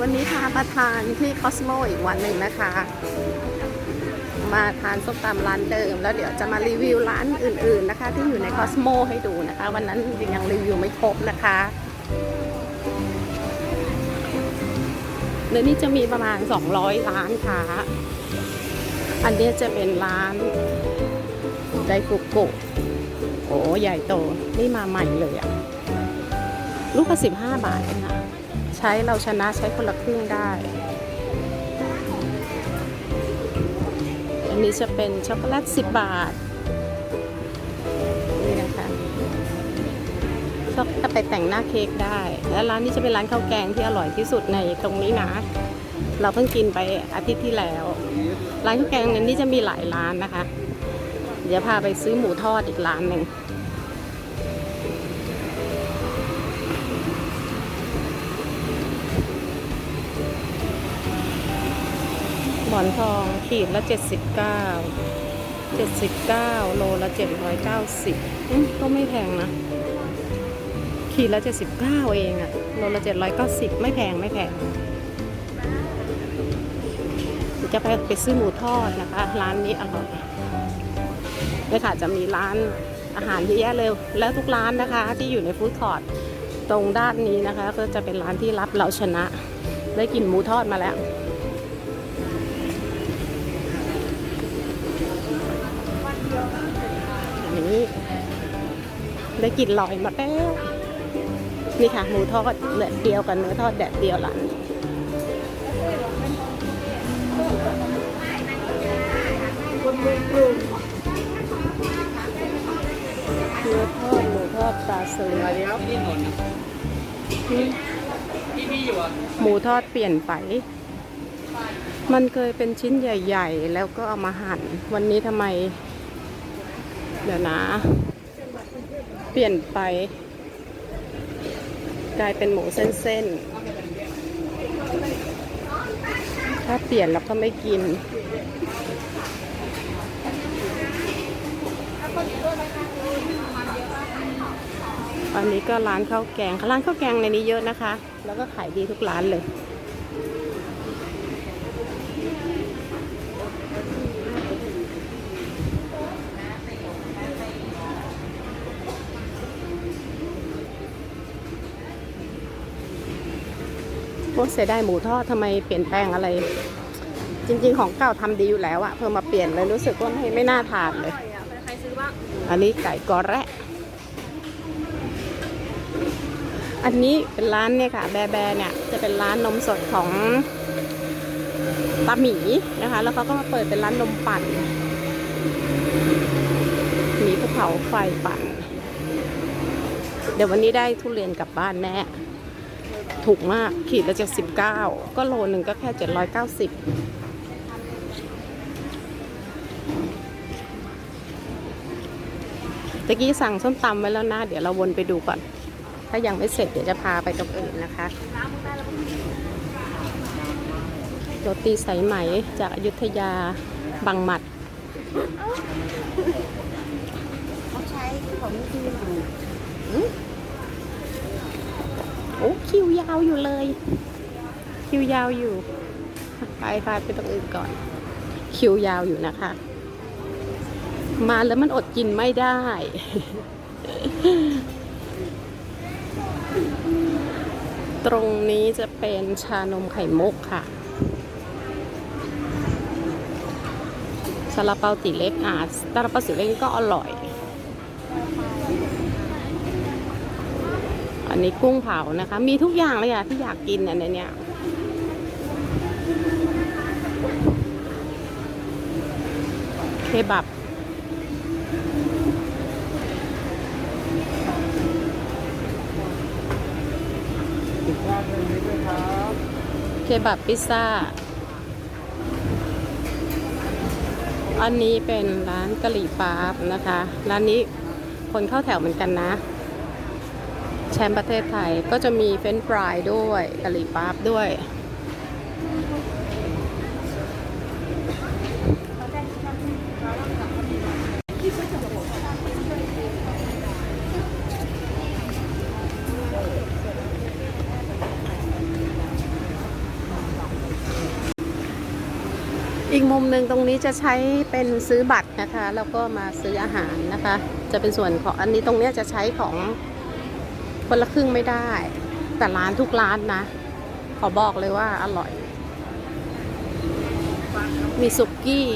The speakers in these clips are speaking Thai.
วันนี้พามาทานที่คอสโมอีกวันหนึ่งนะคะ มาทานส้มตำร้านเดิม แล้วเดี๋ยวจะมารีวิวร้านอื่น ๆนะคะ ที่อยู่ในคอสโมให้ดูนะคะ วันนั้นยังรีวิวไม่ครบนะคะในนี้จะมีประมาณ 200 ร้านค้า อันนี้จะเป็นร้านไดฟุกุโอ้ใหญ่โต นี่มาใหม่เลยอะลูกละ15บาทเองนะ ใช้เราชนะใช้คนละครึ่งได้ อันนี้จะเป็นช็อกโกแลต10 บาท นี่นะคะช็อกก็ไปแต่งหน้าเค้กได้ และร้านนี้จะเป็นร้านข้าวแกงที่อร่อยที่สุดในตรงนี้นะ เราเพิ่งกินไปอาทิตย์ที่แล้ว ร้านข้าวแกงนั้นนี่จะมีหลายร้านนะคะ เดี๋ยวพาไปซื้อหมูทอดอีกร้านหนึ่ง หมอนทองขีดละ 79 79 โลละ 790อืมก็ไม่แพงนะ ขีดละ 79 เองอะโลละ 790 ไม่แพงไม่แพง จะไปไปซื้อหมูทอดนะคะ ร้านนี้อร่อยเลยค่ะจะมีร้านอาหารเยอะแยะเลย แล้วทุกร้านนะคะ ที่อยู่ในฟู้ดคอร์ทตรงด้านนี้นะคะ ก็จะเป็นร้านที่รับเราชนะ ได้กินหมูทอดมาแล้ว ได้กลิ่นลอยมาแล้วนี่ค่ะหมูทอดแดดเดียวกับเนื้อทอดแดดเดียวร้านนี้เนื้อทอดหมูทอดปลาสลิดครับพี่นนท์พี่พี่อยู่อะหมูทอดเปลี่ยนไป มันเคยเป็นชิ้นใหญ่ ๆ แล้วก็เอามาหั่น วันนี้ทำไม เดี๋ยวนะ เปลี่ยนไป กลายเป็นหมูเส้นๆ ถ้าเปลี่ยนแล้วก็ไม่กิน อันนี้ก็ร้านข้าวแกงร้านข้าวแกงในนี้เยอะนะคะ แล้วก็ขายดีทุกร้านเลย โอ้เสียดายหมูทอดทำไมเปลี่ยนแปลงอะไร จริง ๆ ของเก่าทำดีอยู่แล้วอะเพิ่มมาเปลี่ยนเลยรู้สึกว่าไม่ไม่น่าทานเลย ใครซื้อบ้าง อันนี้ไก่กอแระอันนี้เป็นร้านเนี่ยค่ะ แบแบเนี่ยจะเป็นร้านนมสดของตาหมีนะคะ แล้วเขาก็มาเปิดเป็นร้านนมปั่นมีภูเขาไฟปั่น เดี๋ยววันนี้ได้ทุเรียนกลับบ้านแน่ ถูกมากขีดละเจ็ดสิบเก้าก็โลหนึ่งก็แค่เจ็ดร้อยเก้าสิบตะกี้สั่งส้มตำไว้แล้วนะ เดี๋ยวเราวนไปดูก่อน ถ้ายังไม่เสร็จเดี๋ยวจะพาไปตรงอื่นนะคะโรตีสายไหมจากอยุธยาบางหมัดเขาใช้ของที่อยู่โอ้คิวยาวอยู่เลย คิวยาวอยู่ ไปพาไปตรงอื่นก่อน คิวยาวอยู่นะคะ มาแล้วมันอดกินไม่ได้ ตรงนี้จะเป็นชานมไข่มุกค่ะซาลาเปาตีเล็กอะซาลาเปาตีเล็กก็อร่อย อันนี้กุ้งเผานะคะ มีทุกอย่างเลยอะที่อยากกินอันนี้เคบับเคบับพิซซ่า อันนี้เป็นร้านกะหรี่ปั๊บนะคะ ร้านนี้คนเข้าแถวเหมือนกันนะ แชมป์ประเทศไทยก็จะมีเฟรนฟรายด้วยกะหรี่ปั๊บด้วย อีกมุมหนึ่งตรงนี้จะใช้เป็นซื้อบัตรนะคะ แล้วก็มาซื้ออาหารนะคะ จะเป็นส่วนของอันนี้ตรงนี้จะใช้ของ คนละครึ่งไม่ได้ แต่ร้านทุกร้านนะ ขอบอกเลยว่าอร่อย มีสุกี้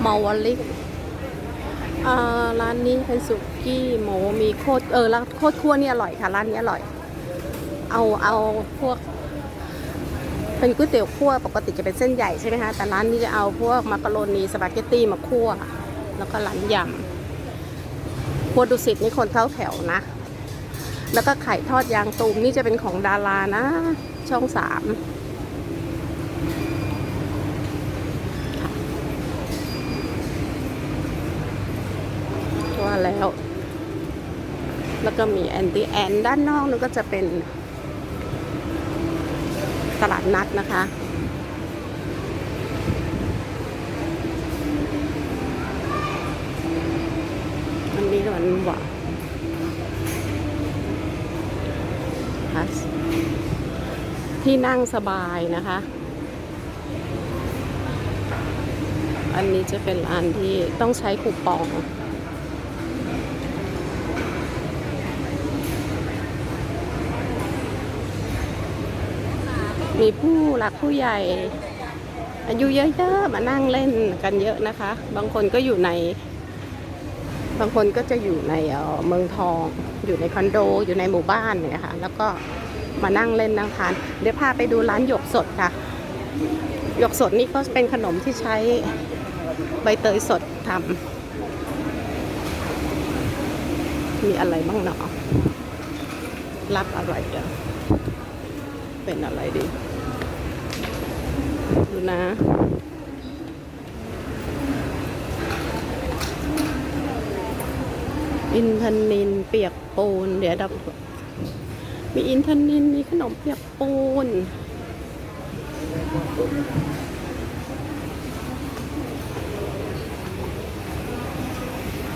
เมาวลิกร้านนี้เป็นสุกี้หมูมีโคตรเออแล้วโคตรคั่วนี่อร่อยค่ะร้านนี้อร่อย เอาเอาพวก เป็นก๋วยเตี๋ยวคั่วปกติจะเป็นเส้นใหญ่ใช่ไหมคะแต่ร้านนี้จะเอาพวกมักกะโรนีสปาเกตตี้มาคั่วแล้วก็ร้านยำครัวดุสิตนี่คนเข้าแถวนะ แล้วก็ไข่ทอดยางตูมนี่จะเป็นของดารานะ ช่องสามว่าแล้ว แล้วก็มีแอนตี้แอนด้านนอกนึงก็จะเป็น ตลาดนัดนะคะอันนี้มันหวานค่ะ ที่นั่งสบายนะคะ อันนี้จะเป็นร้านที่ต้องใช้คูปองมีผู้หลักผู้ใหญ่ อายุเยอะๆมานั่งเล่นกันเยอะนะคะ บางคนก็อยู่ใน บางคนก็จะอยู่ในเมืองทอง อยู่ในคอนโด อยู่ในหมู่บ้านเนี่ยค่ะ แล้วก็ มานั่งเล่นนั่งทาน เดี๋ยวพาไปดูร้านหยกสดค่ะ หยกสดนี่ก็เป็นขนมที่ใช้ใบเตยสดทำมีอะไรบ้างเนาะรับอะไรเดี๋ยวเป็นอะไรดี ดูนะอินทนินเปียกปูน เดี๋ยวดับ มีอินทนินมีขนมเปียกปูน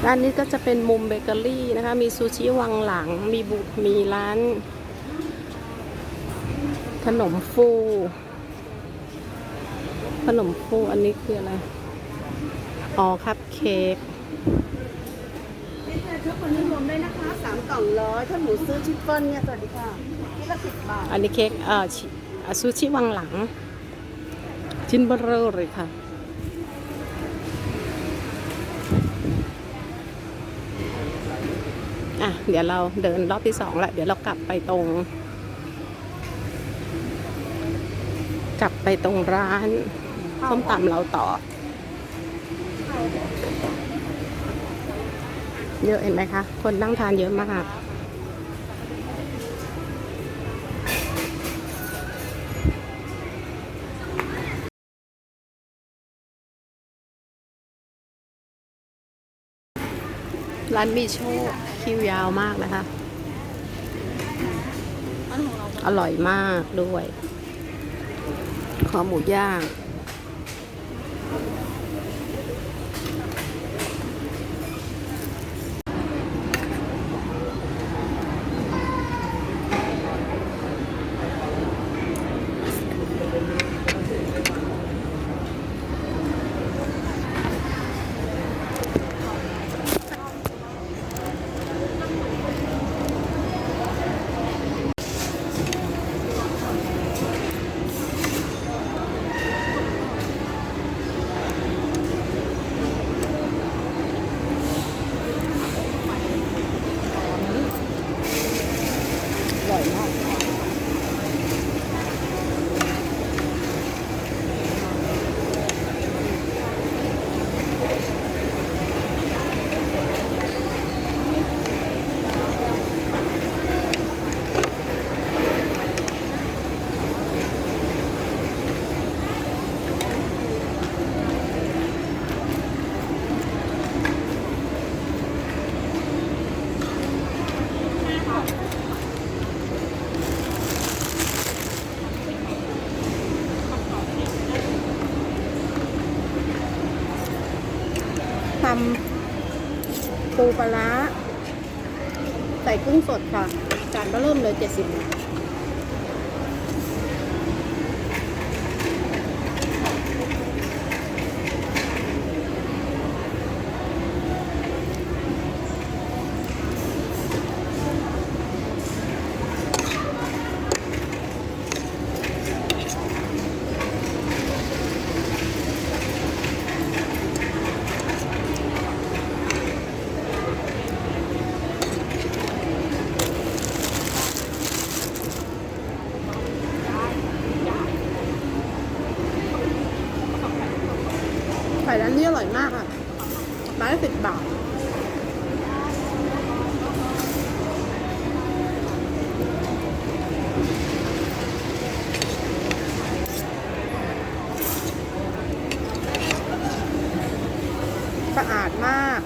ร้านนี้ก็จะเป็นมุมเบเกอรี่นะคะ มีซูชิวังหลัง มีบุมีร้าน ขนมฟู ขนมฟูอันนี้คืออะไร อ๋อคัพเค้ก คนนี้รวมด้วยนะคะสามกล่องร้อยถ้าหมูซื้อชิฟฟ่อนเนี่ยสวัสดีค่ะที่ละสิบบาทอันนี้เค้กเอ่อชิอะซูชิวังหลัง ชิ้นเบอร์เรอเลยค่ะ อะ เดี๋ยวเราเดินรอบที่สองแล้วเดี๋ยวเรากลับไปตรง กลับไปตรงร้านส้มตำเราต่อ เยอะเห็นไหมคะ คนนั่งทานเยอะมากร้านมีโชคคิวยาวมากนะคะ อร่อยมากด้วย ขอหมูย่างำปูปลาร้าใส่กุ้งสดค่ะ จานก็เริ่มเลยเจ็ดสิบบาท ไข่ร้านนี้อร่อยมากอะร้านสิบบาทสะอาดมาก